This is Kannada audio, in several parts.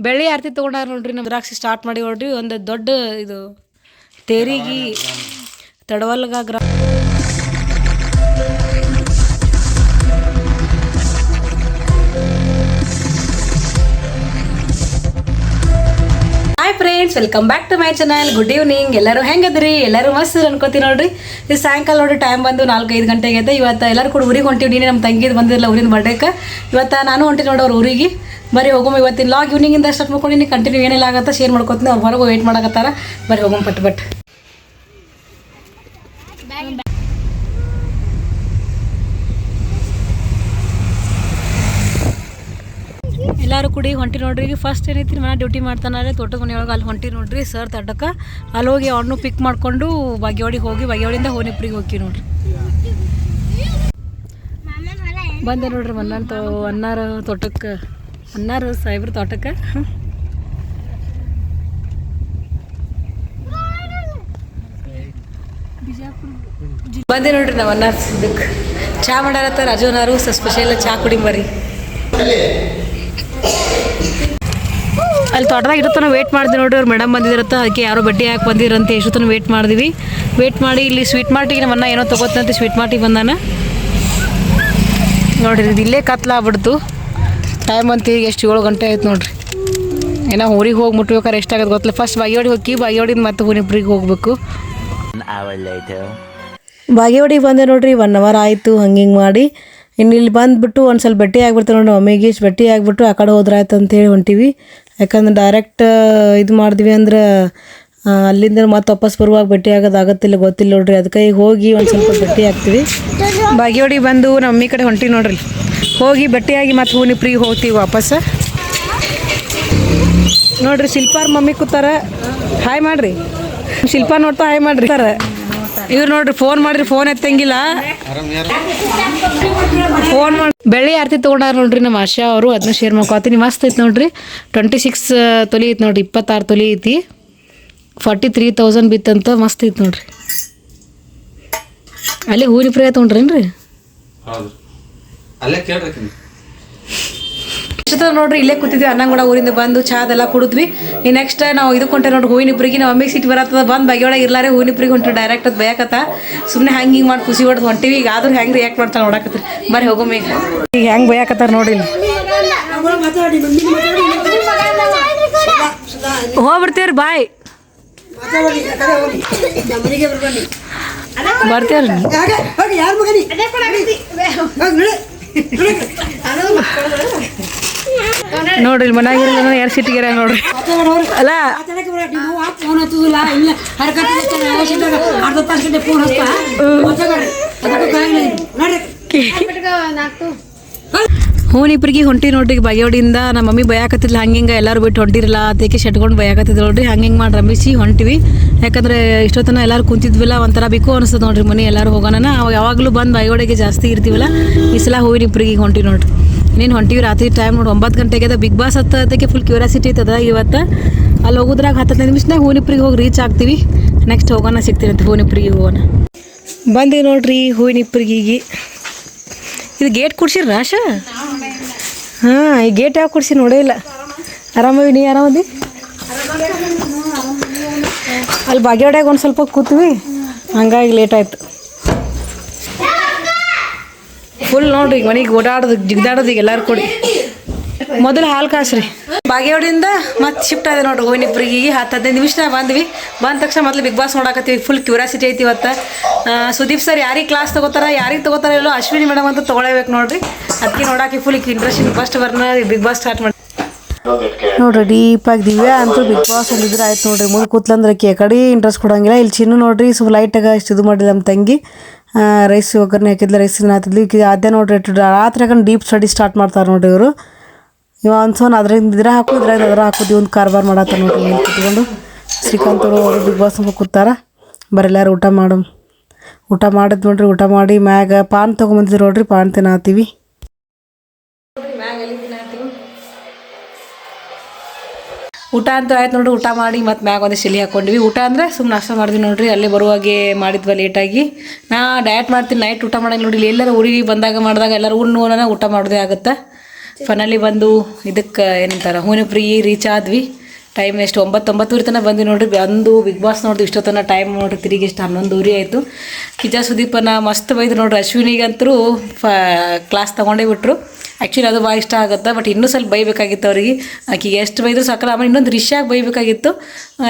ಬೆಳ್ಳಿ ಆರತಿ ತೊಗೊಂಡಾರ ನೋಡ್ರಿ ನಮ್ಮ ದ್ರಾಕ್ಷಿ ಸ್ಟಾರ್ಟ್ ಮಾಡಿ ನೋಡ್ರಿ. ಒಂದು ದೊಡ್ಡ ಇದು ತೇರಿಗೆ ತಡವಲ್ಗ ಗ್ರಾ welcome back to my channel good evening ಎಲ್ಲರೂ ಹೆಂಗದ್ರಿ ಎಲ್ಲರೂ ಮಸ್ತ್ ಅನ್ಕೋತೀನಿ ನೋಡ್ರಿ. ಈ ಸಾಯಂಕಾಲ ನೋಡ್ರಿ ಟೈಮ್ ಬಂದು ನಾಲ್ಕೈದು ಗಂಟೆಗೆ ಐತೆ ಇವತ್ತು ಎಲ್ಲರೂ ಕೂಡ ಊರಿಗೆ ಹೊಂಟಿವಿ. ನೀನು ನಮ್ಮ ತಂಗಿದು ಬಂದಿರಲ್ಲ ಊರಿನ ಬರ್ಡೇಕ್ಕೆ ಇವತ್ತು ನಾನು ಹೊಂಟಿನಿ ನೋಡೋರು ಊರಿಗೆ. ಬರೀ ಹೋಗಮ್ಮ ಇವತ್ತಿನ ಲಾಗ್ ಈವ್ನಿಂಗಿಂದ ಸ್ಟಾರ್ಟ್ ಮಾಡ್ಕೊಂಡಿನಿ ಕಂಟಿನ್ಯೂ ಏನೆಲ್ಲ ಆಗುತ್ತೆ ಶೇರ್ ಮಾಡ್ಕೊತೀನಿ. ಅವ್ರು ಹೊರಗೆ ವೇಟ್ ಮಾಡಕತ್ತಾರ. ಬರೀ ಹೋಗಮ್ಮ ಪಟ್ ಬಟ್ ಎಲ್ಲರೂ ಕೂಡಿ ಹೊಂಟಿ ನೋಡ್ರಿ. ಈಗ ಫಸ್ಟ್ ಏನೈತಿ ಮನೆ ಡ್ಯೂಟಿ ಮಾಡ್ತಾನೆ ತೋಟದ ಮನೆಯೊಳಗೆ ಅಲ್ಲಿ ಹೊಂಟಿ ನೋಡ್ರಿ ಸರ್ ತಡಕ ಅಲ್ಲಿ ಹೋಗಿ ಅವ್ರನ್ನೂ ಪಿಕ್ ಮಾಡಿಕೊಂಡು ಬಾಗ್ಯವಾಡಿಗೆ ಹೋಗಿ ಬಾಗ್ಯವಾಡಿಯಿಂದ ಹೋನಿಪ್ರಿಗೆ ಹೋಗಿ ನೋಡ್ರಿ. ಬಂದೆ ನೋಡ್ರಿ ಮನ್ನಾರ ತೋ, ಅನ್ನಾರ ತೋಟಕ್ಕೆ, ಅನ್ನಾರ ಸಾಹೇಬ್ರ ತೋಟಕ್ಕೆ. ಬಂದೆ ನೋಡ್ರಿ ನಾವು ಅನ್ನಾರ್ ಇದಕ್ಕೆ ಚಾ ರಾಜು ರಾಜವನಾರು ಸ್ಪೆಷಲ್ ಚಾ ಕುಡಿ ಅಲ್ಲಿ ತೋಟದಾಗ ಇರುತ್ತಾನ ವೇಟ್ ಮಾಡಿದ್ವಿ ನೋಡ್ರಿ ಅವ್ರು ಮೇಡಮ್ ಬಂದಿದ್ದಿರತ್ತ ಅದಕ್ಕೆ ಯಾರೋ ಬಡ್ಡಿ ಹಾಕಿ ಬಂದಿರಂತೆ ಎಷ್ಟೊತ್ತನ ವೇಟ್ ಮಾಡಿದ್ವಿ. ವೇಟ್ ಮಾಡಿ ಇಲ್ಲಿ ಸ್ವೀಟ್ ಮಾರ್ಟಿಗೆ ನಮ್ಮ ಏನೋ ತಗೋತಂತೆ ಸ್ವೀಟ್ ಮಾರ್ಟಿಗೆ ಬಂದಾನ. ನೋಡಿರಿ ಇದು ಇಲ್ಲೇ ಕತ್ಲಾಗ್ಬಿಡ್ತು ಟೈಮ್ ಅಂತ ಈಗ ಎಷ್ಟು ಏಳು ಗಂಟೆ ಆಯ್ತು ನೋಡ್ರಿ. ಏನೋ ಊರಿಗೆ ಹೋಗಿ ಮುಟ್ಬೇಕಾರೆ ಎಷ್ಟಾಗತ್ತೆ ಗೊತ್ತಿಲ್ಲ. ಫಸ್ಟ್ ಬಾಗೇವಾಡಿ ಹೋಗಿ ಬಾಗೇವಾಡಿಂದ ಮತ್ತೆ ಊರಿಬ್ರಿಗೆ ಹೋಗ್ಬೇಕು. ಬಾಗಿಯೋಡಿಗೆ ಬಂದೆ ನೋಡ್ರಿ ಒನ್ ಅವರ್ ಆಯಿತು ಹಂಗೆ ಹಿಂಗೆ ಮಾಡಿ. ಇನ್ನು ಇಲ್ಲಿ ಬಂದುಬಿಟ್ಟು ಒಂದು ಸ್ವಲ್ಪ ಭೇಟಿ ಆಗ್ಬಿಡ್ತಾರೆ ನೋಡಿ ಮಮ್ಮಿಗೆ ಭೇಟಿ ಆಗಿಬಿಟ್ಟು ಆ ಕಡೆ ಹೋದ್ರೆ ಆಯ್ತು ಅಂತೇಳಿ ಹೊಂಟೀವಿ. ಯಾಕಂದ್ರೆ ಡೈರೆಕ್ಟ್ ಇದು ಮಾಡಿದ್ವಿ ಅಂದ್ರೆ ಅಲ್ಲಿಂದ ಮತ್ತೆ ವಾಪಸ್ ಬರುವಾಗ ಭೇಟಿ ಆಗೋದು ಆಗತ್ತಿಲ್ಲ, ಗೊತ್ತಿಲ್ಲ ನೋಡ್ರಿ. ಅದಕ್ಕೆ ಈಗ ಹೋಗಿ ಒಂದು ಸ್ವಲ್ಪ ಭೇಟಿ ಆಗ್ತೀವಿ. ಬಾಗಿಯೋಡಿಗೆ ಬಂದು ನಮ್ಮ ಮಮ್ಮಿ ಕಡೆ ಹೊಂಟಿ ನೋಡ್ರಿ. ಹೋಗಿ ಭೇಟಿಯಾಗಿ ಮತ್ತೆ ಪ್ರೀ ಹೋಗ್ತೀವಿ ವಾಪಸ್. ನೋಡ್ರಿ ಶಿಲ್ಪಾರ ಮಮ್ಮಿ ಕೂತಾರ. ಹಾಯ್ ಮಾಡ್ರಿ. ಶಿಲ್ಪಾ ನೋಡ್ತಾ ಹಾಯ್ ಮಾಡ್ರಿ. ಇವ್ರು ನೋಡ್ರಿ ಫೋನ್ ಮಾಡ್ರಿ ಫೋನ್ ಎತ್ತಂಗಿಲ್ಲ. ಫೋನ್ ಮಾಡಿ ಬೆಳ್ಳಿ ಆರತಿ ತಗೊಂಡಾರ ನೋಡ್ರಿ ನಮ್ಮ ಆಶಾ ಅವರು ಅದನ್ನ ಶೇರ್ ಮಾಡ್ಕೊತೀನಿ ಮಸ್ತ್ ಐತಿ ನೋಡ್ರಿ. ಟ್ವೆಂಟಿ ಸಿಕ್ಸ್ ತೊಲಿ ಐತಿ ನೋಡ್ರಿ, ಇಪ್ಪತ್ತಾರು ತೊಲಿ ಐತಿ. ಫಾರ್ಟಿ ತ್ರೀ ತೌಸಂಡ್ ಬಿತ್ತಂತ ಮಸ್ತ್ ಐತಿ ನೋಡ್ರಿ. ಅಲ್ಲೇ ಹೂವಿನ ಪ್ರಯ ತೊಗೊಂಡ್ರೇನ್ರಿ? ಅಲ್ಲೇ ಕೇಳ್ರಿ ಇಷ್ಟೊತ್ತ ನೋಡ್ರಿ ಇಲ್ಲೇ ಕೂತಿದ್ವಿ ಅನ್ನಂಗೂಡ ಊರಿಂದ ಬಂದು ಚಾದೆಲ್ಲ ಕುಡಿದ್ವಿ. ಈ ನೆಕ್ಸ್ಟ್ ನಾವು ಇದು ಕೊಂಟೆ ನೋಡ್ರಿ ಹೂವಿನ ಇಬ್ಬರಿಗೆ ನಾವು ಅಮ್ಮಿಗೆ ಸಿಟ್ಟು ಬರತ್ತದ ಬಂದು ಬಗೆಯೊಳಗೆ ಇರ್ಲಾರೆ ಹೂವಿನ ಇಬ್ಬರಿಗೆ ಹೊಂಟ್ರಿ ಡೈರೆಕ್ಟ್ ಅದು ಬಯಕತ್ತ. ಸುಮ್ಮನೆ ಹಂಗೆ ಹಿಂಗೆ ಮಾಡಿ ಖುಷಿ ಹೊಡೆದು ಹೊಂಟಿವಿ ಈಗ ಆದ್ರೂ ಹೆಂಗೆ ರಿಯಾಕ್ಟ್ ಮಾಡ್ತಾರೆ ನೋಡಕತ್ರಿ. ಬರ್ರಿ ಹೋಗಮ್ಮ ಈಗ. ಈಗ ಹೆಂಗೆ ಬಯಕತ್ತಾರ ನೋಡಿ ಹೋಗ್ಬಿಡ್ತೀವ್ರಿ ಬಾಯ್. ಬರ್ತೀವ್ರಿ. ಯಾರ ನೋಡ್ರಿ ಮನ್ಯಾಗ ಎರಡು ಯಾರು ಸಿಟ್ಟಿಗೆರ ನೋಡ್ರಿ. ಅಲ್ಲ. ನೋಡ್ರಿ ಹೂನಿಬ್ರಿಗೆ ಹೊಂಟಿ ನೋಡ್ರಿ ಬಗೆಯೋಡಿಯಿಂದ ನಮ್ಮ ಮಮ್ಮಿ ಬಯಾಕತ್ತಿಲ್ಲ ಹಂಗೆ ಎಲ್ಲರೂ ಬಿಟ್ಟು ಹೊಂಟಿರಲ್ಲ, ಅದಕ್ಕೆ ಶೆಟ್ಕೊಂಡು ಬಯಾಕತ್ತಿದ್ರು ನೋಡ್ರಿ ಹಂಗೆ ಮಾಡಿ ರಮಿಸಿ ಹೊಂಟಿವಿ. ಯಾಕಂದ್ರೆ ಇಷ್ಟೊತ್ತನ ಎಲ್ಲರೂ ಕುಂತಿದ್ವಿಲ್ಲ, ಒಂಥರ ಬಿಕೋ ಅನಿಸ್ತದೆ ನೋಡ್ರಿ ಮನೆ ಎಲ್ಲರೂ ಹೋಗೋಣ ಅವಾಗ ಯಾವಾಗಲೂ ಬಂದು ಬಯೋಡಿಗೆ ಜಾಸ್ತಿ ಇರ್ತೀವಲ್ಲ, ಈ ಸಲ ಹೂವಿನಿಬ್ರಿಗೆ ಹೊಂಟಿ ನೋಡ್ರಿ. ಇನ್ನೇನು ಹೊಂಟಿವಿ ರಾತ್ರಿ ಟೈಮ್ ನೋಡಿ ಒಂಬತ್ತು ಗಂಟೆಗೆ ಅದ ಬಿಗ್ ಬಾಸ್ ಹತ್ತದಕ್ಕೆ ಫುಲ್ ಕ್ಯೂರಿಯಾಸಿಟಿ ಇತ್ತದ ಇವತ್ತು. ಅಲ್ಲಿ ಹೋಗೋದ್ರಾಗ ಹತ್ತು ನಿಮಿಷನಾಗ ಹೂನಿಪ್ರಿಗೆ ಹೋಗಿ ರೀಚ್ ಆಗ್ತೀವಿ. ನೆಕ್ಸ್ಟ್ ಹೋಗೋಣ ಸಿಗ್ತೀನಿ ಅಂತ ಹೂನಿಪ್ರಿಗೆ ಹೋಗೋಣ. ಬಂದೀವಿ ನೋಡ್ರಿ ಹೂವಿನಿಬ್ರಿಗೆ ಇದು ಗೇಟ್ ಕುಡ್ಸಿರ ರಾಶ? ಹಾಂ, ಈ ಗೇಟ್ ಯಾವ ಕೊಡ್ಸಿ ನೋಡೇ ಇಲ್ಲ. ಆರಾಮವಿ ನೀ ಆರಾಮದಿ? ಅಲ್ಲಿ ಬಾಗ್ಯಾಡ್ಯಾಗ ಒಂದು ಸ್ವಲ್ಪ ಕೂತ್ವಿ. ಹಂಗಾಗಿ ಲೇಟ್ ಆಯ್ತು. ಫುಲ್ ನೋಡ್ರಿ ಈಗ ಮನೆಗೆ ಓಡಾಡೋದು, ಜಿಗ್ದಾಡೋದು ಈಗ ಎಲ್ಲರೂ ಕೊಡಿ. ಮೊದಲು ಹಾಲು ಕಾಸ್ರಿ. ಬಾಗೇವಾಡಿಯಿಂದ ಮತ್ತೆ ಶಿಫ್ಟ್ ಆಗಿದೆ ನೋಡ್ರಿ, ಹೋಗಿನಿಬ್ರಿಗೆ ಈಗ ಹತ್ತು ಹದಿನೈದು ನಿಮಿಷನಾಗ ಬಂದ್ವಿ. ಬಂದ ತಕ್ಷಣ ಮೊದಲು ಬಿಗ್ ಬಾಸ್ ನೋಡಕತ್ತೀವಿ ಫುಲ್ ಕ್ಯೂರಿಯಾಸಿಟಿ ಐತಿ ಇವತ್ತು. ಸುದೀಪ್ ಸರ್ ಯಾರಿಗೆ ಕ್ಲಾಸ್ ತಗೋತಾರ, ಯಾರಿಗೆ ತಗೋತಾರ ಇಲ್ಲೋ ಅಶ್ವಿನಿ ಮೇಡಮ್ ಅಂತ ತೊಗೊಳಬೇಕು ನೋಡ್ರಿ. ಅದಕ್ಕೆ ನೋಡಕ್ಕೆ ಫುಲ್ ಇಂಟ್ರೆಸ್ಟಿಂಗ್ ಫಸ್ಟ್ ಬರ್ನ ಬಿಗ್ ಬಾಸ್ ಸ್ಟಾರ್ಟ್ ಮಾಡಿ ನೋಡ್ರಿ ಡೀಪಾಗಿ ದಿವ್ಯಾ ಅಂತೂ ಬಿಗ್ ಬಾಸ್ ಅಲ್ಲಿ ಇದ್ರೆ ಆಯ್ತು ನೋಡ್ರಿ. ಮುಂದೆ ಕೂತ್ಲಂದ್ರೆ ಕೇ ಕಡೆ ಇಂಟ್ರೆಸ್ಟ್ ಕೊಡಂಗಿಲ್ಲ. ಇಲ್ಲಿ ಚಿನ್ನು ನೋಡ್ರಿ, ಸ್ವಲ್ಪ ಲೈಟಾಗ ಇಷ್ಟು ಇದು ಮಾಡಿಲ್ಲ ನಮ್ಮ ತಂಗಿ. ರೈಸ್ ಒಗ್ಗರಣೆ ಹಾಕಿದ್ಲ ರೈಸ್ ಹಾಕಿದ್ಲು. ಈಗ ಅದೇ ನೋಡ್ರಿ ರಾತ್ರಿ ಹಾಕೊಂಡು ಡೀಪ್ ಸ್ಟಡಿ ಸ್ಟಾರ್ಟ್ ಮಾಡ್ತಾರೆ ನೋಡಿ ಇವರು. ಇವ ಅನ್ಸೋನ್ ಅದ್ರಿಂದ ಇದ್ರ ಹಾಕು ಇದ್ರಾಗ ಅದ್ರ ಹಾಕೋದು ಒಂದು ಕಾರ್ಬಾರ್ ಮಾಡತ್ತಾರ ನೋಡಿ ಕುತ್ಕೊಂಡು. ಶ್ರೀಕಾಂತ್ ಅವರು ಬಿಗ್ ಬಾಸ್ ಕೂತಾರ. ಬರೆಲ್ಲಾರು ಊಟ ಮಾಡು. ಊಟ ಮಾಡಿದ್ ನೋಡ್ರಿ, ಊಟ ಮಾಡಿ ಮ್ಯಾಗ ಪಾನ್ ತೊಗೊಂಬಂದಿದ್ರು ನೋಡ್ರಿ, ಪಾನ್ ತಿನ್ನಾತೀವಿ. ಊಟ ಅಂತೂ ಆಯ್ತು ನೋಡ್ರಿ, ಊಟ ಮಾಡಿ ಮತ್ತು ಮ್ಯಾಗ ಒಂದು ಶಿಲಿ ಹಾಕ್ಕೊಂಡ್ವಿ ಊಟ ಅಂದರೆ ಸುಮ್ಮನೆ ನಾಷ್ಟ ಮಾಡಿದ್ವಿ ನೋಡ್ರಿ, ಅಲ್ಲೇ ಬರುವಾಗೆ ಮಾಡಿದ್ವಿ ಲೇಟಾಗಿ ನಾ ಡಯಟ್ ಮಾಡ್ತೀನಿ ನೈಟ್ ಊಟ ಮಾಡಂಗಿಲ್ಲ ನೋಡಿ ಎಲ್ಲರೂ ಊರಿಗೆ ಬಂದಾಗ ಮಾಡಿದಾಗ ಎಲ್ಲರೂ ಉಣ್ಣನ ಊಟ ಮಾಡೋದೇ ಆಗುತ್ತೆ. ಫನಲ್ಲಿ ಬಂದು ಇದಕ್ಕೆ ಏನಂತಾರೆ ಹೂನಿಪ್ರಿ ರೀಚ್ ಆದ್ವಿ ಟೈಮ್ ಎಷ್ಟು? ಒಂಬತ್ತು, ಒಂಬತ್ತುವರೆ ತನಕ ಬಂದು ನೋಡ್ರಿ. ಅಂದು ಬಿಗ್ ಬಾಸ್ ನೋಡಿದ್ವಿ ಇಷ್ಟೊತ್ತನ ಟೈಮ್ ನೋಡ್ರಿ. ತಿರುಗಿ ಎಷ್ಟು? ಹನ್ನೊಂದುವರೆ ಆಯಿತು. ಕಿಜ ಸುದೀಪನ ಮಸ್ತ್ ಬೈದು ನೋಡ್ರಿ. ಅಶ್ವಿನಿಗಂತರೂ ಫ ಕ್ಲಾಸ್ ತೊಗೊಂಡೇ ಬಿಟ್ರು. ಆ್ಯಕ್ಚುಲಿ ಅದು ಭಾಳ ಇಷ್ಟ ಆಗುತ್ತೆ ಬಟ್ ಇನ್ನೂ ಸ್ವಲ್ಪ ಬೈಬೇಕಾಗಿತ್ತು ಅವ್ರಿಗೆ. ಆಕೆಗೆ ಎಷ್ಟು ಬೈದ್ರು ಸಾಕಲ್ಲ. ಆಮೇಲೆ ಇನ್ನೊಂದು ರಿಷ್ಯಾಗಿ ಬೈಬೇಕಾಗಿತ್ತು.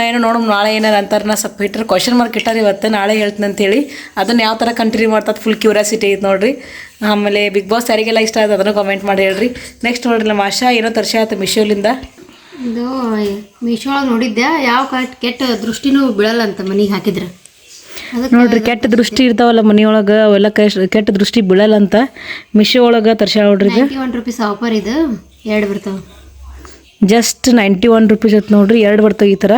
ಏನೋ ನೋಡಮ್ ನಾಳೆ ಏನಾರು ಅಂತಾರೆ ನಾ ಸ್ವಲ್ಪ ಇಟ್ಟರೆ ಕ್ವಶನ್ ಮಾರ್ಕ್ ಇಟ್ಟಾರೆ ಇವತ್ತು, ನಾಳೆ ಹೇಳ್ತೀನಿ ಅಂತೇಳಿ. ಅದನ್ನು ಯಾವ ಥರ ಕಂಟಿನ್ಯೂ ಮಾಡ್ತದೆ? ಫುಲ್ ಕ್ಯೂರಿಯಾಸಿಟಿ ಐತೆ ನೋಡಿರಿ. ಆಮೇಲೆ ಬಿಗ್ ಬಾಸ್ ಯಾರಿಗೆಲ್ಲ ಇಷ್ಟ ಆಯ್ತು ಅದನ್ನು ಕಮೆಂಟ್ ಮಾಡಿ ಹೇಳ್ರಿ. ನೆಕ್ಸ್ಟ್ ನೋಡ್ರಿ ನಮ್ಮ ಆಶಾ ಏನೋ ತರ್ಷ ಆಯ್ತು ಮಿಶೋಲಿಂದ ಇದು ಮೀಶೋ ಒಳಗೆ ನೋಡಿದ್ದೆ ಯಾವ ಕೆಟ್ಟ ಕೆಟ್ಟ ದೃಷ್ಟಿನೂ ಬೀಳಲ್ಲ ಅಂತ ಮನೆಗೆ ಹಾಕಿದ್ರೆ. ನೋಡ್ರಿ ಕೆಟ್ಟ ದೃಷ್ಟಿ ಇರ್ತಾವಲ್ಲ ಮನೆಯೊಳಗೆ ಅವೆಲ್ಲ ಕೆಟ್ಟ ದೃಷ್ಟಿ ಬೀಳಲ್ಲ ಅಂತ. ಮಿಶೋ ಒಳಗೆ ತರ್ಸ್ಯಾಳ ನೋಡ್ರಿ ಒನ್ ರುಪೀಸ್ ಆಫರ್ ಇದು ಎರಡು ಬರ್ತಾವೆ. ಜಸ್ಟ್ ನೈಂಟಿ ಒನ್ ರುಪೀಸ್ ಐತೆ ನೋಡ್ರಿ ಎರಡು ಬರ್ತವೆ ಈ ಥರ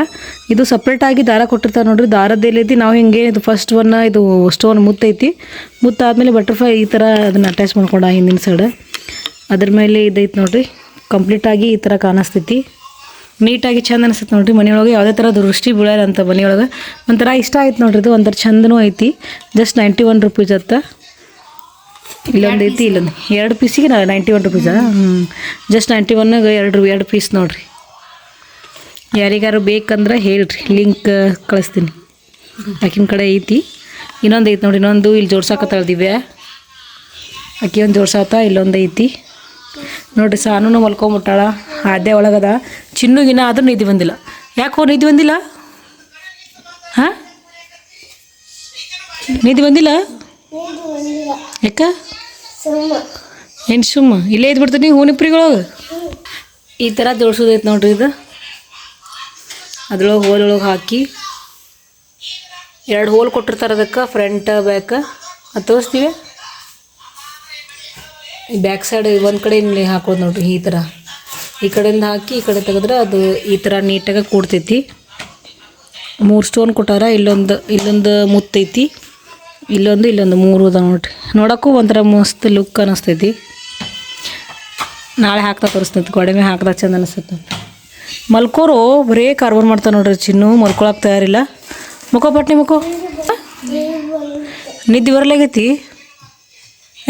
ಇದು ಸಪ್ರೇಟಾಗಿ ದಾರ ಕೊಟ್ಟಿರ್ತಾರೆ ನೋಡ್ರಿ ದಾರದಲ್ಲಿ ನಾವು ಹಿಂಗೆ ಇದು ಫಸ್ಟ್ ಒನ್ ಇದು ಸ್ಟೋನ್ ಮುತ್ತೈತಿ ಮುತ್ತಾದ್ಮೇಲೆ ಬಟರ್ಫ್ಲೈ ಈ ಥರ ಅದನ್ನ ಅಟ್ಯಾಚ್ ಮಾಡ್ಕೊಂಡ ಹಿಂದಿನ ಸೈಡ್ ಅದ್ರ ಮೇಲೆ ಇದೈತೆ ನೋಡ್ರಿ ಕಂಪ್ಲೀಟಾಗಿ ಈ ಥರ ಕಾಣಿಸ್ತೈತಿ. ನೀಟಾಗಿ ಚಂದ ಅನಿಸುತ್ತೆ ನೋಡ್ರಿ. ಮನೆಯೊಳಗೆ ಯಾವುದೇ ಥರ ದೃಷ್ಟಿ ಬೀಳಲ್ಲ ಅಂತ ಮನೆಯೊಳಗೆ. ಒಂಥರ ಇಷ್ಟ ಆಯ್ತು ನೋಡ್ರಿ. ಇದು ಒಂಥರ ಚಂದನೂ ಐತಿ. ಜಸ್ಟ್ ನೈಂಟಿ ಒನ್ ರುಪೀಸ್ ಅತ್ತ. ಇಲ್ಲೊಂದು ಐತಿ, ಇಲ್ಲೊಂದು ಎರಡು ಪೀಸಿಗೆ ನೈಂಟಿ ಒನ್ ರುಪೀಸಾ ಹ್ಞೂ ಜಸ್ಟ್ ನೈಂಟಿ ಒನ್ನಾಗ ಎರಡು ಎರಡು ಪೀಸ್ ನೋಡ್ರಿ. ಯಾರಿಗಾರು ಬೇಕಂದ್ರೆ ಹೇಳ್ರಿ. ಲಿಂಕ್ ಕಳಿಸ್ತೀನಿ. ಆಕಿನ ಕಡೆ ಐತಿ. ಇನ್ನೊಂದು ಐತಿ ನೋಡಿ ಇನ್ನೊಂದು ಇಲ್ಲಿ ಜೋಡ್ಸಾಕತ್ತಾಳ ದಿವ್ಯಾ. ಆಕಿ ಒಂದು ಜೋಡ್ಸಾತ, ಇಲ್ಲೊಂದು ಐತಿ. ನೋಡ್ರಿ ಸಾನು ಮಲ್ಕೊಂಬಿಟ್ಟಾಳ. ಆದ್ಯ ಒಳಗದ. ಚಿನ್ನುಗಿನ ಆದ್ರೂ ನಿದ್ದೆ ಬಂದಿಲ್ಲ. ಯಾಕೋ ನಿದ್ದೆ ಬಂದಿಲ್ಲ? ಹಾಂ? ನಿದ್ದೆ ಬಂದಿಲ್ಲ? ಯಾಕ? ಏನು ಸುಮ್ಮ? ಇಲ್ಲೇ ಇದ್ದು ಬಿಡ್ತೀನಿ ಹೂನಿಪ್ರಿಗಳೊಳಗೆ? ಈ ಥರ ಜೋಡ್ಸೋದೈತೆ ನೋಡ್ರಿ ಇದು. ಅದ್ರೊಳಗೆ ಹೋಲೊಳಗೆ ಹಾಕಿ ಎರಡು ಹೋಲ್ ಕೊಟ್ಟಿರ್ತಾರೆ ಅದಕ್ಕೆ, ಫ್ರಂಟ್, ಬ್ಯಾಕ್. ಅದು ತೋರಿಸ್ತೀವಿ. ಬ್ಯಾಕ್ ಸೈಡ್ ಒಂದು ಕಡೆ ಹಾಕೋದು ನೋಡ್ರಿ, ಈ ಥರ ಈ ಕಡೆಯಿಂದ ಹಾಕಿ ಈ ಕಡೆ ತೆಗೆದ್ರೆ ಅದು ಈ ಥರ ನೀಟಾಗಿ ಕೂಡ್ತೈತಿ. ಮೂರು ಸ್ಟೋನ್ ಕೊಟ್ಟಾರ ಇಲ್ಲೊಂದು ಇಲ್ಲೊಂದು ಮುತ್ತೈತಿ ಇಲ್ಲೊಂದು ಇಲ್ಲೊಂದು, ಮೂರು ಅದ ನೋಡ್ರಿ. ನೋಡೋಕ್ಕೂ ಒಂಥರ ಮಸ್ತ್ ಲುಕ್ ಅನ್ನಿಸ್ತೈತಿ ನಾಳೆ ಹಾಕ್ತಾ ತೋರಿಸ್ತೈತಿ ಗೋಡೆ ಹಾಕ್ದಾಗ ಚಂದ ಅನಿಸ್ತೈತೆ ಮಲ್ಕೋರು ಬರೇ ಕಾರ್ಬಾರ್ ಮಾಡ್ತಾರೆ ನೋಡ್ರಿ, ಚಿನ್ನು ಮಲ್ಕೊಳಕ್ಕೆ ತಯಾರಿಲ್ಲ. ಮುಖೋ ಪಟ್ನಿ ಮುಖೋ. ನಿದ್ದೆ ಬರಲಾಗೈತಿ.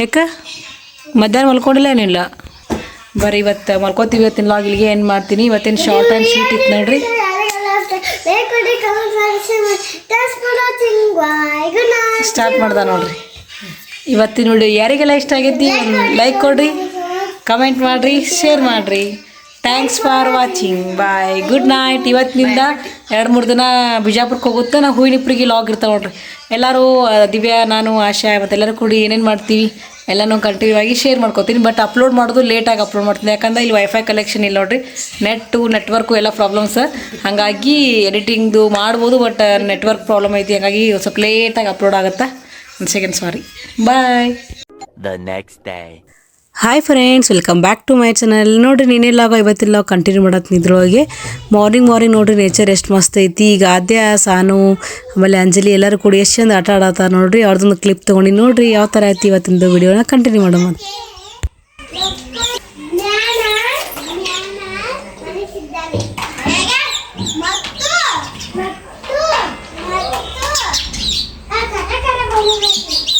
ಯಾಕ? ಮಧ್ಯಾಹ್ನ ಮಲ್ಕೊಂಡಿಲ್ಲ ಬರೀ ಇವತ್ತು ಮಲ್ಕೋತೀವಿ ಇವತ್ತಿನ ಲಾಗ್ ಇಲ್ಲಿಗೆ, ಏನು ಮಾಡ್ತೀನಿ? ಇವತ್ತೇನು ಶಾರ್ಟ್ ಆ್ಯಂಡ್ ಸ್ವೀಟ್ ಇತ್ತು ನೋಡ್ರಿ. ಸ್ಟಾರ್ಟ್ ಮಾಡ್ದೆ ನೋಡ್ರಿ. ಇವತ್ತಿನ ವಿಡಿಯೋ ಯಾರಿಗೆಲ್ಲ ಇಷ್ಟ ಆಗೈತಿ ಲೈಕ್ ಕೊಡ್ರಿ ಕಮೆಂಟ್ ಮಾಡಿರಿ ಶೇರ್ ಮಾಡಿರಿ. Thanks for watching bye good night ಇವತ್ತಿನಿಂದ ಎರಡು ಮೂರು ದಿನ ಬಿಜಾಪುರಕ್ಕೆ ಹೋಗುತ್ತೆ. ನಾವು ಹೂವಿನಿಪ್ರಿಗೆ ಲಾಗ್ ಇರ್ತಾವೆ ನೋಡ್ರಿ. ಎಲ್ಲರೂ ದಿವ್ಯಾ, ನಾನು, ಆಶಾ ಮತ್ತು ಎಲ್ಲರೂ ಕೂಡಿ ಏನೇನು ಮಾಡ್ತೀವಿ ಎಲ್ಲನೂ ಕಂಟಿನ್ಯೂ ಆಗಿ ಶೇರ್ ಮಾಡ್ಕೋತೀನಿ. ಬಟ್ ಅಪ್ಲೋಡ್ ಮಾಡೋದು ಲೇಟಾಗಿ ಅಪ್ಲೋಡ್ ಮಾಡ್ತೀನಿ. ಯಾಕಂದ್ರೆ ಇಲ್ಲಿ ವೈಫೈ ಕಲೆಕ್ಷನ್ ಇಲ್ಲ ನೋಡ್ರಿ. ನೆಟ್ಟು ನೆಟ್ವರ್ಕು ಎಲ್ಲ ಪ್ರಾಬ್ಲಮ್ಸ್ ಹಾಗಾಗಿ ಎಡಿಟಿಂಗ್ದು ಮಾಡ್ಬೋದು ಬಟ್ ನೆಟ್ವರ್ಕ್ ಪ್ರಾಬ್ಲಮ್ ಐತಿ. ಹಾಗಾಗಿ ಸ್ವಲ್ಪ ಲೇಟಾಗಿ ಅಪ್ಲೋಡ್ ಆಗುತ್ತೆ? ಒಂದು second sorry by the next day. Hi friends welcome back to my channel ನೋಡಿರಿ, ನೀನೆಲ್ಲಾಗ ಇವತ್ತಿಲ್ಲ ಕಂಟಿನ್ಯೂ ಮಾಡೋದು ನಿದ್ರೊಳಗೆ ಮಾರ್ನಿಂಗ್ ಮಾರ್ನಿಂಗ್ ನೋಡಿರಿ ನೇಚರ್ ಎಷ್ಟು ಮಸ್ತ್ ಐತಿ. ಈಗ ಆದ್ಯ ಸಾನು, ಆಮೇಲೆ ಅಂಜಲಿ ಎಲ್ಲರೂ ಕೂಡಿ ಎಷ್ಟು ಚಂದ ಆಟ ಆಡತ್ತಾರ ನೋಡ್ರಿ. ಅವ್ರದ್ದೊಂದು ಕ್ಲಿಪ್ ತೊಗೊಂಡು ನೋಡ್ರಿ, ಯಾವ ಥರ ಐತಿ ಇವತ್ತಿಂದು ವಿಡಿಯೋನ ಕಂಟಿನ್ಯೂ ಮಾಡೋಣ. ಕಾಯಕವೇ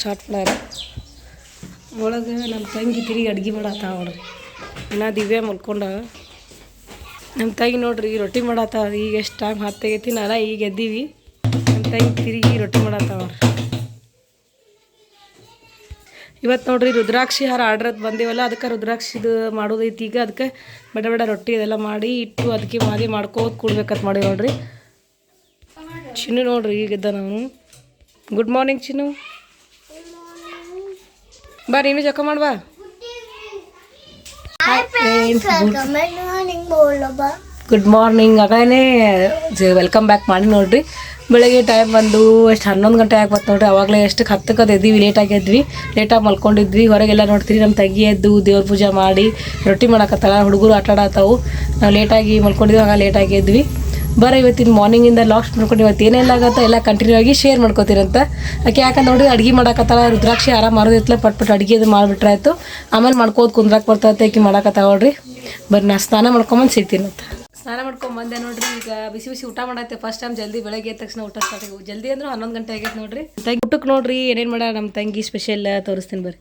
ಸ್ಟಾರ್ಟ್ ಮಾಡ್ಯಾರ. ಒಳಗೆ ನಮ್ಮ ತಂಗಿ ತಿರುಗಿ ಅಡ್ಗೆ ಮಾಡತ್ತಾವ ನೋಡ್ರಿ ಇನ್ನು ದಿವ್ಯ ಮಲ್ಕೊಂಡ. ನಮ್ಮ ತಂಗಿ ನೋಡ್ರಿ ರೊಟ್ಟಿ ಮಾಡತ್ತಾವ ಈಗ ಎಷ್ಟು ಟೈಮ್ ಹತ್ತಾಗೈತಿ ನಾನು ಈಗ ಎದ್ದೀವಿ. ನಮ್ಮ ತಂಗಿ ತಿರುಗಿ ರೊಟ್ಟಿ ಮಾಡತ್ತಾವ ಇವತ್ತು ನೋಡ್ರಿ ರುದ್ರಾಕ್ಷಿ ಹಾರ ಆರ್ಡ್ರದ್ದು ಬಂದೇವಲ್ಲ, ಅದಕ್ಕೆ ರುದ್ರಾಕ್ಷಿದು ಮಾಡೋದೈತಿ ಈಗ. ಅದಕ್ಕೆ ಬಡ ಬಡ ರೊಟ್ಟಿ ಅದೆಲ್ಲ ಮಾಡಿ ಇಟ್ಟು ಅದಕ್ಕೆ ಮಾದಿ ಮಾಡ್ಕೋತ ಕೂಡ್ಬೇಕಂತ ಮಾಡಿ ನೋಡ್ರಿ. ಚಿನ್ನು ನೋಡ್ರಿ ಈಗಿದ್ದ ನಾವು ಗುಡ್ ಮಾರ್ನಿಂಗ್ ಚಿನ್ನು. ಬಾ ನೀನು ಜಕ ಮಾಡ್ಬಾ ಗುಡ್ ಮಾರ್ನಿಂಗ್ ಆಗಲೇ ವೆಲ್ಕಮ್ ಬ್ಯಾಕ್ ಮಾಡಿ ನೋಡ್ರಿ. ಬೆಳಗ್ಗೆ ಟೈಮ್ ಬಂದು ಎಷ್ಟು ಹನ್ನೊಂದು ಗಂಟೆ ಆಗ್ಬೋದು ನೋಡ್ರಿ. ಅವಾಗಲೇ ಎಷ್ಟಕ್ಕೆ ಹತ್ತಕ್ಕೆ ಎದ್ವಿ ಲೇಟಾಗಿ ಎದ್ವಿ. ಲೇಟಾಗಿ ಮಲ್ಕೊಂಡಿದ್ವಿ. ಹೊರಗೆಲ್ಲ ನೋಡ್ತೀರಿ ನಮ್ಮ ತಂಗಿ ಎದ್ದು ದೇವ್ರ ಪೂಜೆ ಮಾಡಿ ರೊಟ್ಟಿ ಮಾಡಕತ್ತಾಳ ಹುಡುಗರು ಆಟ ಆಡತ್ತಾವು ನಾವು ಲೇಟಾಗಿ ಮಲ್ಕೊಂಡಿದ್ವಿ ಆಗ ಲೇಟಾಗಿ ಎದ್ವಿ. ಬರ ಇವತ್ತಿನ ಮಾರ್ನಿಂಗಿಂದ ಲಾಸ್ಟ್ ಮಾಡ್ಕೊಂಡು ಇವತ್ತು ಏನೆಲ್ಲ ಆಗತ್ತೆ ಎಲ್ಲ ಕಂಟಿನ್ಯೂ ಆಗಿ ಶೇರ್ ಮಾಡ್ಕೋತೀರಂತ. ಯಾಕೆ ಯಾಕಂದ್ರೆ ನೋಡಿ ಅಡುಗೆ ಮಾಡಾಕತ್ತಲ್ಲ ರುದ್ರಾಕ್ಷಿ ಆರಾಮ್ ಮಾಡೋದಿತ್ತಲ್ಲ ಪಟ್ ಪಟ್ ಅಡುಗೆ ಅದು ಮಾಡಿಬಿಟ್ರೆ ಆಯ್ತು ಆಮೇಲೆ ಮಾಡ್ಕೋದು ಕುಂದ್ರಾಕ್ ಬರ್ತೈತೆ ಆಕೆ ಮಾಡಕತ್ತಾವ ನೋಡ್ರಿ ಬರ್ರಿ ನಾ ಸ್ನಾನ ಮಾಡ್ಕೊಂಬಂದು ಸಿಗ್ತೀನಿ ಅಂತ ಸ್ನಾನ ಮಾಡ್ಕೊಂಡ್ ಬಂದೆ ನೋಡ್ರಿ ಈಗ ಬಿಸಿ ಬಿಸಿ ಊಟ ಮಾಡತ್ತೆ ಫಸ್ಟ್ ಟೈಮ್ ಜಲ್ದಿ ಬೆಳಗ್ಗೆ ಎದ್ದ ತಕ್ಷಣ ಊಟ ಸ್ಟಾರ್ಟ್ ಆಗಿ ಜಲ್ದಿ ಅಂದ್ರೆ ಹನ್ನೊಂದು ಗಂಟೆ ಆಗೈತೆ ನೋಡ್ರಿ. ತಂಗಿ ಊಟಕ್ಕೆ ನೋಡ್ರಿ ಏನೇನು ಮಾಡ ನಮ್ಮ ತಂಗಿ ಸ್ಪೆಷಲ್ ತೋರಿಸ್ತೀನಿ ಬರ್ರಿ.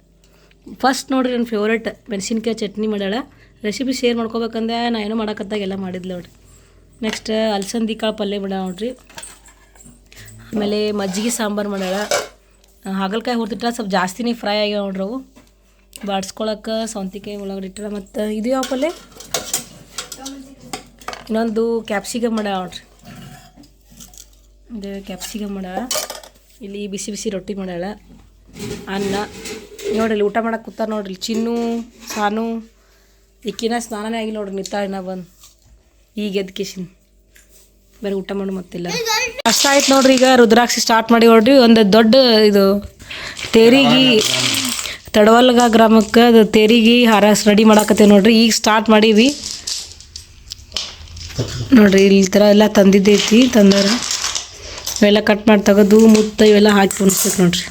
ಫಸ್ಟ್ ನೋಡ್ರಿ ನನ್ನ ಫೇವ್ರೇಟ್ ಮೆಣಸಿನ್ಕಾಯಿ ಚಟ್ನಿ ಮಾಡ್ಯಾಳ ರೆಸಿಪಿ ಶೇರ್ ಮಾಡ್ಕೋಬೇಕಂದ್ರೆ ನಾ ಏನೋ ಮಾಡಕತ್ತಾಗ ಎಲ್ಲ ಮಾಡಿದ್ಲು ನೋಡ್ರಿ. ನೆಕ್ಸ್ಟ್ ಅಲಸಂದಿ ಕಾಳು ಪಲ್ಯ ಮಾಡ್ಯಾಳ ನೋಡ್ರಿ. ಆಮೇಲೆ ಮಜ್ಜಿಗೆ ಸಾಂಬಾರು ಮಾಡ್ಯಾಳ ಹಾಗಲಕಾಯಿ ಹುರ್ದಿಟ್ಟ ಸ್ವಲ್ಪ ಜಾಸ್ತಿನೇ ಫ್ರೈ ಆಗ್ಯಾವ ನೋಡ್ರಿ ಅವು. ಬಾಡಿಸ್ಕೊಳಕ್ಕೆ ಸೌಂತಿಕಾಯಿ ಉಳ್ಳಾಗಡ್ಡಿ ಇಟ್ಟಳ ಮತ್ತು ಇದು ಯಾವ ಪಲ್ಯ? ಇನ್ನೊಂದು ಕ್ಯಾಪ್ಸಿಕಮ್ ಮಾಡ್ಯಾಳ ನೋಡ್ರಿ. ಇದು ಕ್ಯಾಪ್ಸಿಕಮ್ ಮಾಡ್ಯಾಳ ಇಲ್ಲಿ ಬಿಸಿ ಬಿಸಿ ರೊಟ್ಟಿ ಮಾಡ್ಯಾಳ ಅನ್ನ. ನೋಡ್ರಿ ಊಟ ಮಾಡಕ್ಕೆ ಕೂತಾರ ನೋಡ್ರಿ. ಚಿನ್ನು, ಸಾನು. ಇಕ್ಕಿನ ಸ್ನಾನನೇ ಆಗಿಲ್ಲ ನೋಡ್ರಿ ನಿತ್ತಾಳಿನ ಬಂದು. ಈಗ ಎದ್ಕೇಶನ್ ಕಿಶಿನ್. ಬರೀ ಊಟ ಮಾಡು ಮತ್ತಿಲ್ಲ. ಅಷ್ಟ ಆಯ್ತು ನೋಡ್ರಿ ಈಗ ರುದ್ರಾಕ್ಷಿ ಸ್ಟಾರ್ಟ್ ಮಾಡಿ ನೋಡ್ರಿ ಒಂದು ದೊಡ್ಡ ಇದು ತೇರಿಗೆ ತಡವಲ್ಗ ಗ್ರಾಮಕ್ಕೆ ಅದು ತೇರಿಗೆ ಹಾರ ರೆಡಿ ಮಾಡಾಕತ್ತೇವೆ ನೋಡ್ರಿ. ಈಗ ಸ್ಟಾರ್ಟ್ ಮಾಡೀವಿ. ನೋಡ್ರಿ ಇಲ್ಲಿ ಥರ ಎಲ್ಲ ತಂದಿದ್ದೈತಿ ತಂದಾರ. ಇವೆಲ್ಲ ಕಟ್ ಮಾಡಿ ತೆಗೆದು ಮುತ್ತ ಇವೆಲ್ಲ ಹಾಕಿ ಕುಣಿಸ್ಬೇಕು ನೋಡ್ರಿ.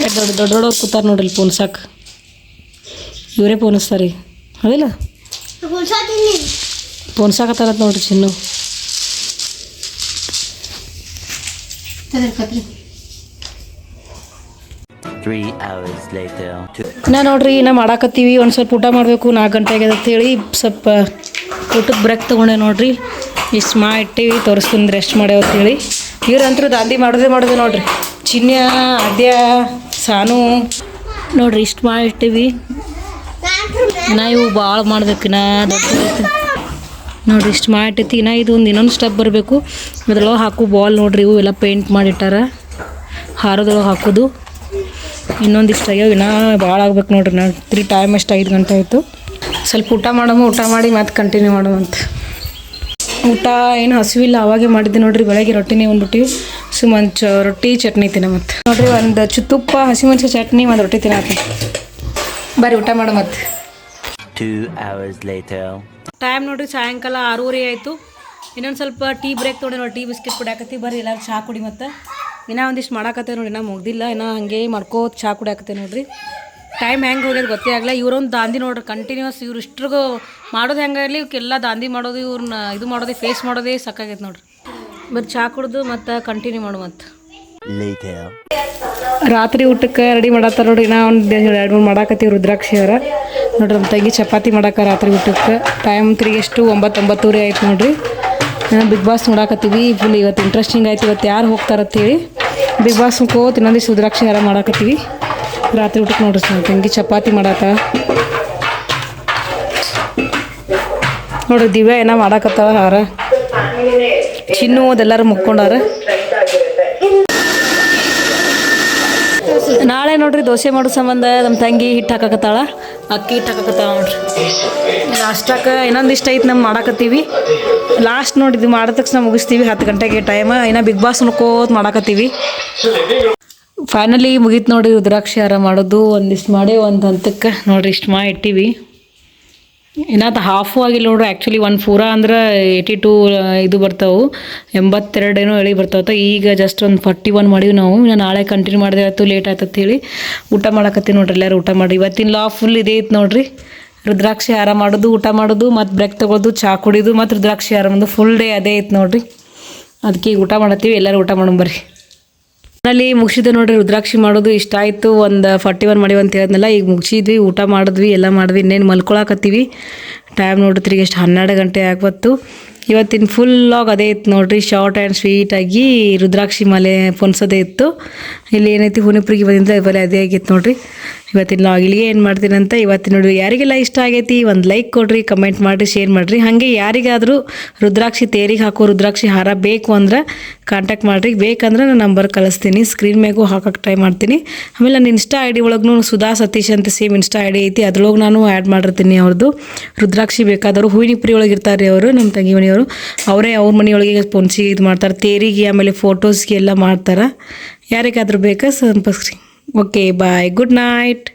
ದೊಡ್ಡ ದೊಡ್ಡ ದೊಡ್ಡವ್ರು ಕೂತಾರ ನೋಡ್ರಿ ಇಲ್ಲಿ ಇವರೇ ಪೋಣಿಸ್ತಾರೆ ಹೌದಿಲ್ಲ? ಪೋನ್ಸಾಕತ್ತಾರ ನೋಡ್ರಿ ಚಿನ್ನು. ನಾ ನೋಡ್ರಿ ನಾ ಮಾಡಾಕತ್ತೀವಿ. ಒಂದು ಸ್ವಲ್ಪ ಊಟ ಮಾಡಬೇಕು. ನಾಲ್ಕು ಗಂಟೆಗೆ ಅಂತೇಳಿ ಸ್ವಲ್ಪ ಊಟಕ್ಕೆ ಬ್ರೇಕ್ ತೊಗೊಂಡೆ ನೋಡ್ರಿ. ಇಷ್ಟು ಮಾ ಇಟ್ಟಿವಿ ತೋರಿಸ್ತೀನಿ ರೆಸ್ಟ್ ಮಾಡ್ಯಾವ ಅಂತೇಳಿ ಇವ್ರಂತರೂ ದಾಂದಿ ಮಾಡೋದೇ ಮಾಡೋದು ನೋಡ್ರಿ. ಚಿನ್ಯ ಆದ್ಯ ಸಾನು. ನೋಡ್ರಿ ಇಷ್ಟು ಮಾ ಇಟ್ಟಿವಿ. ನಾ ಇವು ಭಾಳ ಮಾಡ್ಬೇಕು ದೊಡ್ಡ ನೋಡ್ರಿ ಇಷ್ಟು ಮಾಡಿಟ್ಟೈತಿ ಇನ್ನ ಇದು ಒಂದು ಇನ್ನೊಂದು ಸ್ಟೆಪ್ ಬರಬೇಕು. ಅದ್ರೊಳಗೆ ಹಾಕು ಬಾಲ್ ನೋಡ್ರಿ. ಇವು ಎಲ್ಲ ಪೇಂಟ್ ಮಾಡಿಟ್ಟಾರ. ಹಾರದೊಳಗೆ ಹಾಕೋದು. ಇನ್ನೊಂದಿಷ್ಟು ಆಗ್ಯಾವ. ಇನ್ನೂ ಭಾಳ ಆಗ್ಬೇಕು ನೋಡ್ರಿ. ನಾ ತ್ರೀ ಟೈಮ್ ಎಷ್ಟು ಐದು ಗಂಟೆ ಆಯಿತು. ಸ್ವಲ್ಪ ಊಟ ಮಾಡಮ್ಮ ಊಟ ಮಾಡಿ ಮತ್ತೆ ಕಂಟಿನ್ಯೂ ಮಾಡೋಮಂತ ಊಟ ಏನು ಹಸಿವಿಲ್ಲ. ಅವಾಗೆ ಮಾಡಿದ್ದೆ ನೋಡ್ರಿ. ಬೆಳಗ್ಗೆ ರೊಟ್ಟಿನೇ ಉಂಡ್ಬಿಟ್ಟಿವಿ ಸುಮಂಚ ರೊಟ್ಟಿ, ಚಟ್ನಿ ತಿನ್ನ ಮತ್ತೆ ನೋಡ್ರಿ, ಒಂದು ಚು ತುಪ್ಪ ಹಸಿಮೆಣ್ಸಿ ಚಟ್ನಿ, ಒಂದು ರೊಟ್ಟಿ ತಿನ್ನತ್ತೆ ಬರ್ರಿ ಊಟ ಮಾಡೋ ಮತ್ತೆ. Two hours later. ಟೈಮ್ ನೋಡ್ರಿ ಸಾಯಂಕಾಲ ಆರೂವರೆ ಆಯಿತು. ಇನ್ನೊಂದು ಸ್ವಲ್ಪ ಟೀ ಬ್ರೇಕ್ ತೊಗೊಂಡು ನೋಡಿ ಟೀ ಬಿಸ್ಕಿಟ್ ಕುಡಿಯಾಕತ್ತಿ ಬರ್ರಿ ಎಲ್ಲರೂ ಚಹಾ ಕುಡಿ ಮತ್ತೆ. ಇನ್ನೂ ಒಂದಿಷ್ಟು ಮಾಡಾಕತ್ತೆ ನೋಡಿ ಇನ್ನೂ ಮುಗ್ದಿಲ್ಲ. ಇನ್ನೂ ಹಂಗೆ ಮಾಡ್ಕೋ ಚಹಾ ಕುಡಿಯಾಕತ್ತೆ ನೋಡ್ರಿ. ಟೈಮ್ ಹೆಂಗೆ ಹೋಗ್ಯದ ಗೊತ್ತೇ ಆಗಲ್ಲ ಇವ್ರೊಂದು ದಾಂದಿ ನೋಡ್ರಿ ಕಂಟಿನ್ಯೂಸ್ ಇವ್ರು ಇಷ್ಟ್ರಿಗೂ ಮಾಡೋದು ಹೆಂಗೆ ಇರಲಿ ಇವಕ್ಕೆಲ್ಲ ದಾಂದಿ ಮಾಡೋದು ಇವ್ರನ್ನ ಇದು ಮಾಡೋದೇ ಫೇಸ್ ಮಾಡೋದೇ ಸಾಕಾಗೈತೆ ನೋಡ್ರಿ. ಬರ್ರಿ ಚಹಾ ಕುಡ್ದು ಮತ್ತು ಕಂಟಿನ್ಯೂ ಮಾಡು ಮತ್ತೆ. ರಾತ್ರಿ ಊಟಕ್ಕೆ ರೆಡಿ ಮಾಡತ್ತಾರ ನೋಡಿ, ನಾ ಒಂದು ಎರಡು ಮೂರು ಮಾಡಾಕತ್ತೀವಿ ರುದ್ರಾಕ್ಷಿ ಅವರ. ನೋಡ್ರಿ ನಮ್ಮ ತಂಗಿ ಚಪಾತಿ ಮಾಡಾಕ ರಾತ್ರಿ ಊಟಕ್ಕೆ. ಟೈಮ್ ತಿರುಗಿ ಎಷ್ಟು? ಒಂಬತ್ತು ಒಂಬತ್ತೂವರೆ ಆಯ್ತು ನೋಡ್ರಿ. ಬಿಗ್ ಬಾಸ್ ನೋಡಾಕತ್ತೀವಿ. ಫುಲ್ ಇವತ್ತು ಇಂಟ್ರೆಸ್ಟಿಂಗ್ ಆಯ್ತು. ಇವತ್ತು ಯಾರು ಹೋಗ್ತಾರಂತೇಳಿ ಬಿಗ್ ಬಾಸ್ ಕೋತ್ ಇನ್ನೊಂದಿಷ್ಟು ರುದ್ರಾಕ್ಷಿ ಹಾರ ಮಾಡಾಕತ್ತೀವಿ. ರಾತ್ರಿ ಊಟಕ್ಕೆ ನೋಡ್ರಿ ನಮ್ಮ ತಂಗಿ ಚಪಾತಿ ಮಾಡಾಕ. ನೋಡ್ರಿ ದಿವ್ಯಾ ಏನೋ ಮಾಡಾಕತ್ತಾವ ಹಾರ. ಚಿನ್ನು ಅದೆಲ್ಲರೂ ಮುಕ್ಕೊಂಡಾರ. ನಾಳೆ ನೋಡ್ರಿ ದೋಸೆ ಮಾಡೋ ಸಂಬಂಧ ನಮ್ಮ ತಂಗಿ ಹಿಟ್ಟು ಹಾಕಾಕತ್ತಾಳ. ಅಕ್ಕಿ ಹಿಟ್ಟು ಹಾಕಾಕತ್ತಾಳ ನೋಡ್ರಿ. ಲಾಸ್ಟಾಕ ಇನ್ನೊಂದು ಇಷ್ಟ ಐತೆ ನಮ್ಮ ಮಾಡಾಕತ್ತೀವಿ. ಲಾಸ್ಟ್ ನೋಡಿ ಇದು ಮಾಡಿದ ತಕ್ಷಣ ಮುಗಿಸ್ತೀವಿ ಹತ್ತು ಗಂಟೆಗೆ ಟೈಮ್ ಇನ್ನು ಬಿಗ್ ಬಾಸ್ ನೋಡ್ಕೋತ ಮಾಡಾಕತ್ತೀವಿ. ಫೈನಲಿ ಮುಗೀತು ನೋಡಿ ರುದ್ರಾಕ್ಷಿ ಹಾರ ಮಾಡೋದು. ಒಂದಿಷ್ಟು ಮಾಡಿ ಒಂದು ಹಂತಕ್ಕೆ ನೋಡ್ರಿ ಇಷ್ಟು ಮಾಡಿ ಇಟ್ಟೀವಿ. ಇನ್ನಾತ ಹಾಫು ಆಗಿಲ್ಲ ನೋಡ್ರಿ ಆ್ಯಕ್ಚುಲಿ ಒಂದು ಪೂರ ಅಂದ್ರೆ ಏಯ್ಟಿ ಟೂ ಇದು ಬರ್ತಾವೆ ಎಂಬತ್ತೆರಡೇನೋ ಎಳಿ ಬರ್ತಾವ ಈಗ ಜಸ್ಟ್ ಒಂದು ಫಾರ್ಟಿ ಒನ್ ಮಾಡೀವಿ ನಾವು ನಾಳೆ ಕಂಟಿನ್ಯೂ ಮಾಡಿದೆ ಆಯ್ತು ಲೇಟ್ ಆಯ್ತಂತ ಹೇಳಿ ಊಟ ಮಾಡಕತ್ತೀನಿ ನೋಡ್ರಿ ಎಲ್ಲರೂ ಊಟ ಮಾಡಿ. ಇವತ್ತಿನ ಲಾ ಫುಲ್ ಇದೇ ಇತ್ತು ನೋಡ್ರಿ ರುದ್ರಾಕ್ಷಿ ಹಾರ ಮಾಡೋದು, ಊಟ ಮಾಡೋದು, ಮತ್ತು ಬ್ರೇಕ್ ತೊಗೊಳೋದು, ಚಾ ಕುಡಿಯೋದು ಮತ್ತು ರುದ್ರಾಕ್ಷಿ ಹಾರ ಮಾಡೋದು ಫುಲ್ ಡೇ ಅದೇ ಇತ್ತು ನೋಡ್ರಿ. ಅದಕ್ಕೆ ಊಟ ಮಾಡತ್ತೀವಿ, ಎಲ್ಲರೂ ಊಟ ಮಾಡೋಣ ಬರ್ರಿ. ಅಲ್ಲಿ ಮುಗಿಸಿದೆ ನೋಡ್ರಿ, ರುದ್ರಾಕ್ಷಿ ಮಾಡೋದು ಇಷ್ಟ ಆಯಿತು. ಒಂದು ಫಾರ್ಟಿ ಒನ್ ಮಾಡಿವಿ ಅಂತ ಹೇಳಿದ್ನಲ್ಲ, ಈಗ ಮುಗಿಸಿದ್ವಿ, ಊಟ ಮಾಡಿದ್ವಿ, ಎಲ್ಲ ಮಾಡಿದ್ವಿ. ಇನ್ನೇನು ಮಲ್ಕೊಳಕತ್ತೀವಿ. ಟೈಮ್ ನೋಡಿದ್ರಿ ಎಷ್ಟು ಹನ್ನೆರಡು ಗಂಟೆ ಆಗ್ಬತ್ತು. ಇವತ್ತಿನ ಫುಲ್ ಲಾಗ್ ಅದೇ ಇತ್ತು ನೋಡ್ರಿ ಶಾರ್ಟ್ ಆ್ಯಂಡ್ ಸ್ವೀಟಾಗಿ ರುದ್ರಾಕ್ಷಿ ಮಲೆ ಪೊನ್ಸೋದೇ ಇತ್ತು. ಇಲ್ಲಿ ಏನೈತಿ ಹುನಿಪುರಿಗೆ ಬಂದಿದ್ದ ಅದೇ ಆಗಿತ್ತು ನೋಡ್ರಿ. ಇವತ್ತಿನ ನಾವು ಇಲ್ಲಿಗೆ ಏನು ಮಾಡ್ತೀನಿ ಅಂತ ಇವತ್ತಿನ ನೋಡಿ ಯಾರಿಗೆಲ್ಲ ಇಷ್ಟ ಆಗೈತಿ, ಒಂದು ಲೈಕ್ ಕೊಡ್ರಿ ಕಮೆಂಟ್ ಮಾಡಿರಿ ಶೇರ್ ಮಾಡಿರಿ. ಹಾಗೆ ಯಾರಿಗಾದರೂ ರುದ್ರಾಕ್ಷಿ ತೇರಿಗೆ ಹಾಕೋ ರುದ್ರಾಕ್ಷಿ ಹಾರ ಬೇಕು ಅಂದ್ರೆ ಕಾಂಟ್ಯಾಕ್ಟ್ ಮಾಡಿರಿ. ಬೇಕಂದ್ರೆ ನಾನು ನಂಬರ್ ಕಳಿಸ್ತೀನಿ. ಸ್ಕ್ರೀನ್ ಮ್ಯಾಗೂ ಹಾಕಕ್ಕೆ ಟ್ರೈ ಮಾಡ್ತೀನಿ. ಆಮೇಲೆ ನನ್ನ ಇನ್ಸ್ಟಾ ಐ ಡಿ ಒಳಗೂ ಸುಧಾ ಸತೀಶ್ ಅಂತ ಸೇಮ್ ಇನ್ಸ್ಟಾ ಐ ಡಿ ಐತಿ. ಅದ್ರೊಳಗೆ ನಾನು ಆ್ಯಡ್ ಮಾಡಿರ್ತೀನಿ ಅವ್ರದ್ದು ರುದ್ರಾಕ್ಷಿ ಬೇಕಾದವರು ಹೂವಿನಿಪ್ರಿ ಒಳಗೆ ಇರ್ತಾರೆ ಅವರು ನಮ್ಮ ತಂಗಿ ಮನೆಯವರು. ಅವರೇ ಅವ್ರ ಮನೆಯೊಳಗೆ ಪೊನ್ಸಿ ಇದು ಮಾಡ್ತಾರೆ. ತೇರಿಗೆ ಆಮೇಲೆ ಫೋಟೋಸ್ಗೆ ಎಲ್ಲ ಮಾಡ್ತಾರೆ. ಯಾರಿಗಾದ್ರೂ ಬೇಕಾ ಸಂಪರ್ಕಿಸಿ Okay, bye. Good night.